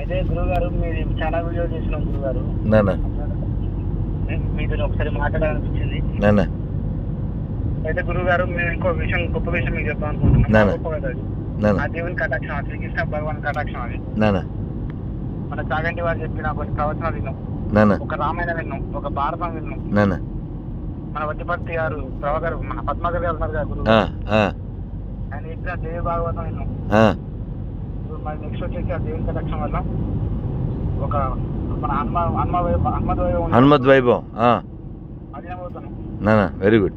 అయితే గురుగారు మీరు చాలా వీడియో చేసినాం గురుగారు నాన్న మీతో ఒకసారి మాట్లాడాలనిపించింది. అయితే గురుగారు మేము ఇంకో విషయం గొప్ప విషయం మీకు చెప్తాం. అనుకుంటున్నాం. గొప్ప కదా అది. ఆ దేవుని కటాక్షం ఆ శ్రీకృష్ణ భగవాన్ కటాక్షం అది. మన చాగంటి వారు చెప్పిన కొన్ని ప్రవచనాలు విన్నాం. ఒక రామాయణ విన్నాం ఒక భారతం విన్నాం. మన వట్టిపర్తి గారు ప్రభాకర్ మన పద్మాకర్ గారు ఉన్నారు కదా గురువు ఆయన చెప్పిన దేవి భాగవతం విన్నాం. మరి నెక్స్ట్ వచ్చేసి ఆ దేవుని కటాక్షం వల్ల ఒక మన హనుమ హనుమ హనుమద్ వైభవం ఉంది. హనుమద్ వైభవం ఆ, అది ఏమవుతున్నాం వెరీ గుడ్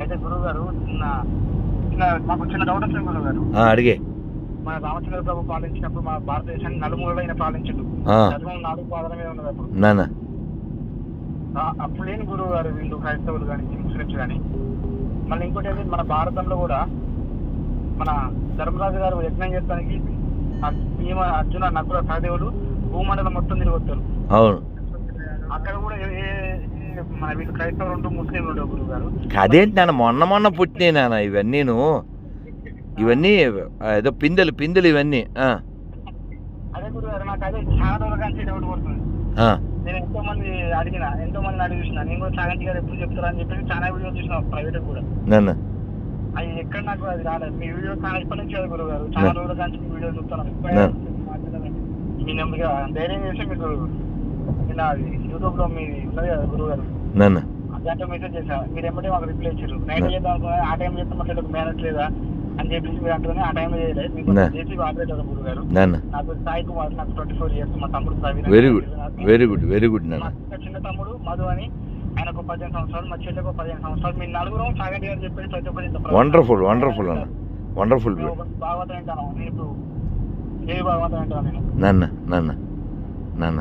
అయితే గురువు గారు చిన్న చిన్న మాకు చిన్న డౌట్ వచ్చింది గురువు గారు ఆ, అడిగే. మన రామచంద్ర ప్రభు పాలించినప్పుడు మన భారతదేశాన్ని నలుమూలలో ఆయన పాలించడు. ఆ, నాలుగు పాదల మీద ఉన్నది అప్పుడు. నాన్న ఆ- అప్పుడు లేని గురువు గారు వీళ్ళు క్రైస్తవులు కానీ ముస్లిమ్స్ కానీ మళ్ళీ ఇంకోటి ఏంటి మన భారతంలో కూడా మన ధర్మరాజు గారు యజ్ఞం చేస్తానికి భీమ అర్జున నకుల సహదేవులు భూమండలం మొత్తం తిరిగి వస్తారు అవును. అక్కడ కూడా మన వీళ్ళు క్రైస్తవులు ఉంటూ ముస్లింలు ఉండవు గురువు గారు అదేంటి నాన్న మొన్న మొన్న పుట్టినాయి నాన్న ఇవన్నీను. ఇవన్నీ ఏదో పిందెలు పిందెలు ఇవన్నీ. ఆ, అదే గురువు గారు నాకు అదే చాలా డౌట్ పడుతుంది. నేను ఎంతో మంది అడిగిన ఎంతో మంది అడిగి చూసిన నేను కూడా చాగంటి గారు ఎప్పుడు చెప్తారా అని చెప్పి చాలా వీడియోలు చూసిన ప్రైవేట్ కూడా. ఎక్కడ నాకు అది రాలేదు. మీ వీడియో చాలా ఇప్పటి నుంచి కదా గురువు గారు. చాలా రోజుల నుంచి మీ వీడియో చూస్తాను నా. మీ నెంబర్గా ధైర్యం చేసి మీకు నిన్న అది యూట్యూబ్లో మీ ఉన్నది కదా గురువు గారు. దాంట్లో మెసేజ్ చేశా మీరు ఎమ్మటే మాకు రిప్లై ఇచ్చారు. నైట్. చేద్దాం అనుకున్నా ఆ టైం చేస్తే మాకు మేనేజ్ లేదా అని చెప్పేసి మీరు అంటున్నానే ఆ టైంలో చేయలేదు. మీకు. చేసి ఆపరేటర్ గురువు గారు. నాకు సాయి కుమార్ నాకు ట్వంటీ ఫోర్ ఇయర్స్ మా తమ్ముడు very good very good very good చిన్న తమ్ముడు మధు అని ఆయన ఒక పదిహేను సంవత్సరాలు మా చెల్లెకు పదిహేను సంవత్సరాలు. మీ నలుగురు సాగంటి గారు చెప్పేసి ప్రతి ఒక్కరు. వండర్ఫుల్ వండర్ఫుల్ అన్న. వండర్ఫుల్ భాగవతం వింటాను. నేను ఇప్పుడు ఏ భాగవతం వింటాను నేను? నాన్న నాన్న నాన్న.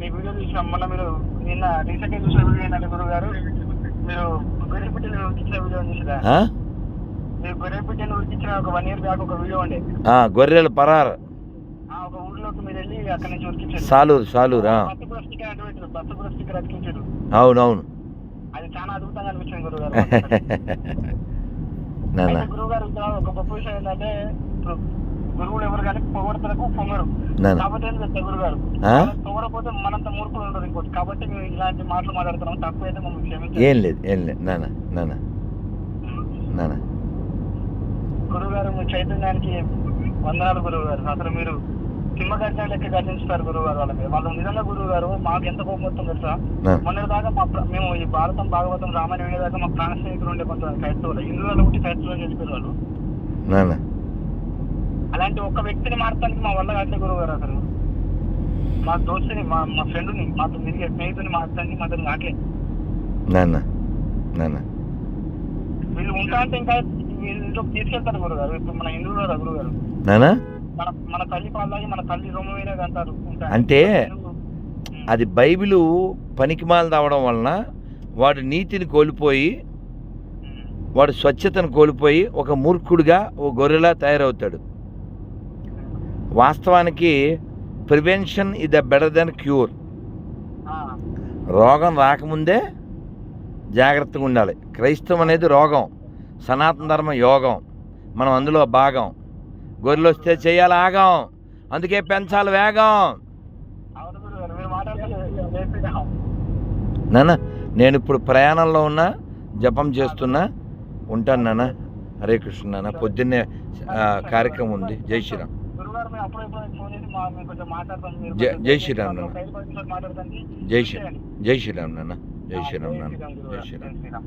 మీ వీడియో చూసిన మొన్న మీరు నిన్న రీసెంట్గా చూసిన వీడియో ఏంటంటే గురువు గారు మీరు గొర్రెపిట్టని ఉడికించిన వీడియో చూసిరా? మీరు గొర్రెపిట్టని ఉడికించిన ఒక వన్ ఇయర్ బ్యాక్ ఒక వీడియో ఉండే. గొర్రెల పరార్ ఆ ఒక ఊర్లోకి మీరు వెళ్ళి అక్కడ నుంచి సాలూరు సాలూరు ఆ. బస్సు కూడా స్టిక్కర్ అంటే పెట్టారు బస్సు కూడా స్టిక్కర్ అతికించారు అవునవును. అది చాలా అద్భుతంగా అనిపించింది గురువు గారు. నాన్న. అయితే గురువు గారు ఇంకా ఒక గొప్ప విషయం ఏంటంటే గురువులు ఎవరు కానీ పొగడతలకు పొంగరు. నాన్న. కాబట్టి ఏం చెప్తారు గురువు గారు? ఆ? పొగడపోతే మనంత మూర్ఖులు ఉండదు ఇంకోటి. కాబట్టి మేము ఇలాంటి మాటలు మాట్లాడుతున్నాం. తప్పు అయితే మమ్మల్ని ఏం లేదు ఏం లేదు. గురువు గారు మీ చైతన్యానికి వందనాలు గురువు గారు. అసలు మీరు సింహ గర్జన లెక్క గర్జించుతారు గురువు గారు వాళ్ళ మీద. వాళ్ళు నిజంగా గురువు గారు మాకు ఎంత కోపం వస్తుంది తెలుసా. మొన్న దాకా మా మేము ఈ భారతం భాగవతం రామాయణం వినేదాకా మా ప్రాణ స్నేహితులు ఉండే కొంత క్రైస్తవులు. హిందువులు ఉంటే క్రైస్తవులు చెప్పారు వాళ్ళు. అలాంటి ఒక్క వ్యక్తిని మార్చడానికి మా వల్ల కాదు గురువు గారు అసలు. మా దోస్తుని మా మా ఫ్రెండ్ని మాతో తిరిగే స్నేహితుని మార్చడానికి కాట్లేదు. నాన్న నాన్న వీళ్ళు ఉంటా అంటే ఇంకా వీళ్ళు తీసుకెళ్తారు గురువు గారు ఇప్పుడు మన హిందువులు కదా గురువు గారు నాన్న మన మన తల్లి పాలకి మన తల్లి రొమ్మమైనది అంటారు. ఉంటా. అంటే. అది బైబిలు పనికిమాలది అవడం వలన వాడు నీతిని కోల్పోయి. వాడు స్వచ్ఛతను కోల్పోయి ఒక మూర్ఖుడిగా ఓ గొర్రెలా తయారవుతాడు. వాస్తవానికి prevention is the better than cure. రోగం రాకముందే జాగ్రత్తగా ఉండాలి. క్రైస్తవం అనేది రోగం సనాతన ధర్మం యోగం మనం అందులో భాగం. గొర్రెలు వస్తే చేయాలి ఆగం. అందుకే పెంచాలి వేగం. నాన్న నేను ఇప్పుడు ప్రయాణంలో ఉన్నా జపం చేస్తున్నా ఉంటాను నాన్న. హరే కృష్ణ నాన్న పొద్దున్నే కార్యక్రమం ఉంది. జై శ్రీరామ్. జై- శ్రీరామ్ నాన్న. జై. శ్రీ జై శ్రీరామ్ నాన్న. జై శ్రీరామ్ నాన్న. జై శ్రీరామ్.